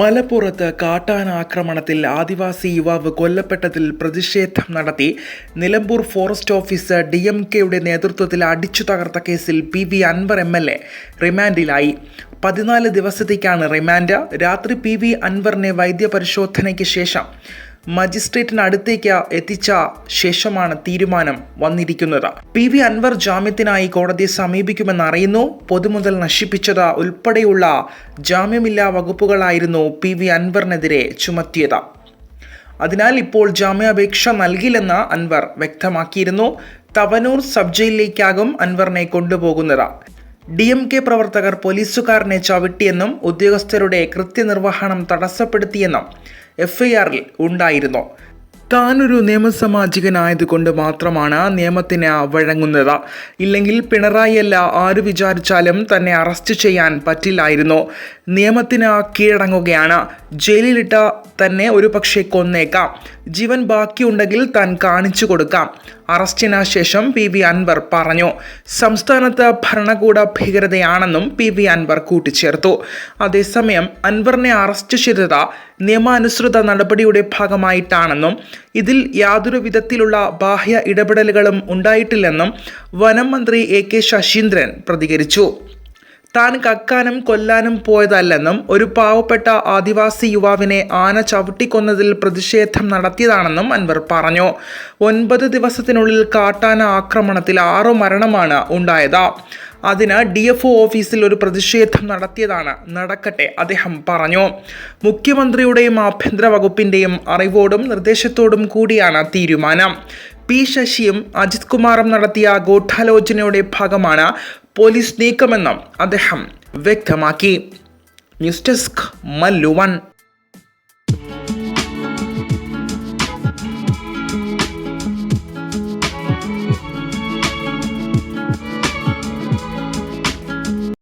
മലപ്പുറത്ത് കാട്ടാന ആക്രമണത്തിൽ ആദിവാസി യുവാവ് കൊല്ലപ്പെട്ടതിൽ പ്രതിഷേധം നടത്തി. Nilambur forest officer D M കെയുടെ നേതൃത്വത്തിൽ അടിച്ചു തകർത്ത കേസിൽ P V Anwar M L A റിമാൻഡിലായി. പതിനാല് ദിവസത്തേക്കാണ് റിമാൻഡ്. രാത്രി പി വി അൻവറിനെ വൈദ്യപരിശോധനയ്ക്ക് ശേഷം മജിസ്ട്രേറ്റിനടുത്തേക്ക് എത്തിച്ച ശേഷമാണ് തീരുമാനം വന്നിരിക്കുന്നത്. പി വി അൻവർ ജാമ്യത്തിനായി കോടതിയെ സമീപിക്കുമെന്നറിയുന്നു പൊതുമുതൽ നശിപ്പിച്ചത് ഉൾപ്പെടെയുള്ള ജാമ്യമില്ലാ വകുപ്പുകളായിരുന്നു പി വി അൻവറിനെതിരെ ചുമത്തിയത്. അതിനാൽ ഇപ്പോൾ ജാമ്യാപേക്ഷ നൽകില്ലെന്ന് അൻവർ വ്യക്തമാക്കിയിരുന്നു. തവനൂർ സബ് ജയിലിലേക്കാകും അൻവറിനെ കൊണ്ടുപോകുന്നത്. ഡി എം കെ പ്രവർത്തകർ പോലീസുകാരനെ ചവിട്ടിയെന്നും ഉദ്യോഗസ്ഥരുടെ കൃത്യനിർവഹണം തടസ്സപ്പെടുത്തിയെന്നും എഫ്ഐആറിൽ ഉണ്ടായിരുന്നു. താനൊരു നിയമസാമാജികനായതുകൊണ്ട് മാത്രമാണ് നിയമത്തിന് വഴങ്ങുന്നത്. ഇല്ലെങ്കിൽ പിണറായിയല്ല ആര് വിചാരിച്ചാലും തന്നെ അറസ്റ്റ് ചെയ്യാൻ പറ്റില്ലായിരുന്നു. നിയമത്തിന് കീഴടങ്ങുകയാണ്. ജയിലിലിട്ട തന്നെ ഒരു പക്ഷേ കൊന്നേക്കാം. ജീവൻ ബാക്കിയുണ്ടെങ്കിൽ താൻ കാണിച്ചു കൊടുക്കാം. അറസ്റ്റിന് ശേഷം പി വി അൻവർ പറഞ്ഞു. സംസ്ഥാനത്ത് ഭരണകൂട ഭീകരതയാണെന്നും പി വി അൻവർ കൂട്ടിച്ചേർത്തു. അതേസമയം അൻവറിനെ അറസ്റ്റ് ചെയ്തത് നിയമാനുസൃത നടപടിയുടെ ഭാഗമായിട്ടാണെന്നും ഇതിൽ യാതൊരു വിധത്തിലുള്ള ബാഹ്യ ഇടപെടലുകളും ഉണ്ടായിട്ടില്ലെന്നും വനം മന്ത്രി എ കെ ശശീന്ദ്രൻ പ്രതികരിച്ചു. താൻ കക്കാനും കൊല്ലാനും പോയതല്ലെന്നും ഒരു പാവപ്പെട്ട ആദിവാസി യുവാവിനെ ആന ചവിട്ടിക്കൊന്നതിൽ പ്രതിഷേധം നടത്തിയതാണെന്നും അൻവർ പറഞ്ഞു. ഒൻപത് ദിവസത്തിനുള്ളിൽ കാട്ടാന ആക്രമണത്തിൽ ആറു മരണമാണ് ഉണ്ടായത്. അതിന് ഡി എഫ് ഒ ഓഫീസിൽ ഒരു പ്രതിഷേധം നടത്തിയതാണ് നടക്കട്ടെ അദ്ദേഹം പറഞ്ഞു. മുഖ്യമന്ത്രിയുടെയും ആഭ്യന്തര വകുപ്പിന്റെയും അറിവോടും നിർദ്ദേശത്തോടും കൂടിയാണ് തീരുമാനം. പി ശശിയും അജിത് കുമാറും നടത്തിയ ഗൂഢാലോചനയുടെ ഭാഗമാണ് പോലീസ് നീക്കമെന്നും അദ്ദേഹം വ്യക്തമാക്കി. News desk മല്ലുവൺ